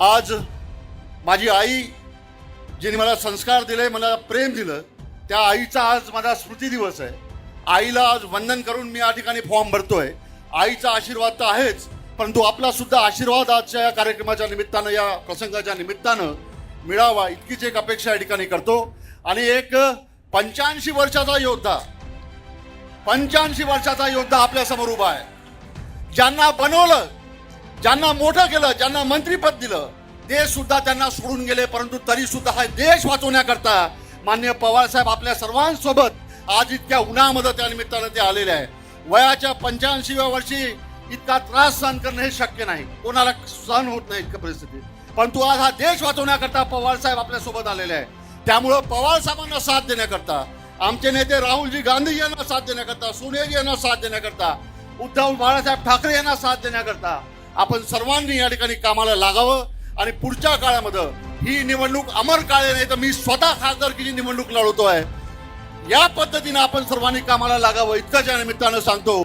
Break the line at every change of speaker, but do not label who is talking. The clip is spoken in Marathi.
आज माझी आई जिने मला संस्कार दिले मला प्रेम दिलं त्या आईचा आज माझा स्मृती दिवस आहे. आईला आज वंदन करून मी या ठिकाणी फॉर्म भरतोय. आईचा आशीर्वाद तर आहेच परंतु आपला सुद्धा आशीर्वाद आजच्या या कार्यक्रमाच्या निमित्तानं या प्रसंगाच्या निमित्तानं मिळावा इतकीच एक अपेक्षा या ठिकाणी करतो. आणि एक पंच्याऐंशी वर्षाचा योद्धा पंच्याऐंशी वर्षाचा योद्धा आपल्यासमोर उभा आहे. ज्यांना बनवलं ज्यांना मोठं केलं ज्यांना मंत्रीपद दिलं ते सुद्धा त्यांना सोडून गेले परंतु तरी सुद्धा हा देश वाचवण्याकरता मान्य पवार साहेब आपल्या सर्वांसोबत आज इतक्या उन्हामध्ये त्या निमित्तानं ते आलेले आहे. वयाच्या पंच्याऐंशीव्या वर्षी इतका त्रास सहन करणं हे शक्य नाही. कोणाला सहन होत नाही इतक्या परिस्थितीत परंतु आज हा देश वाचवण्याकरता पवार साहेब आपल्यासोबत आलेले आहे. त्यामुळं पवार साहेबांना साथ देण्याकरता आमचे नेते राहुलजी गांधी यांना साथ देण्याकरता सोनियाजी यांना साथ देण्याकरता उद्धव बाळासाहेब ठाकरे यांना साथ देण्याकरता आपण सर्वांनी या ठिकाणी कामाला लागावं आणि पुढच्या काळामध्ये ही निवडणूक अमर काळे नाही तर मी स्वतः खासदारकीची निवडणूक लढवतोय. या पद्धतीने आपण सर्वांनी कामाला लागावं. इतकंच या निमित्तानं सांगतो.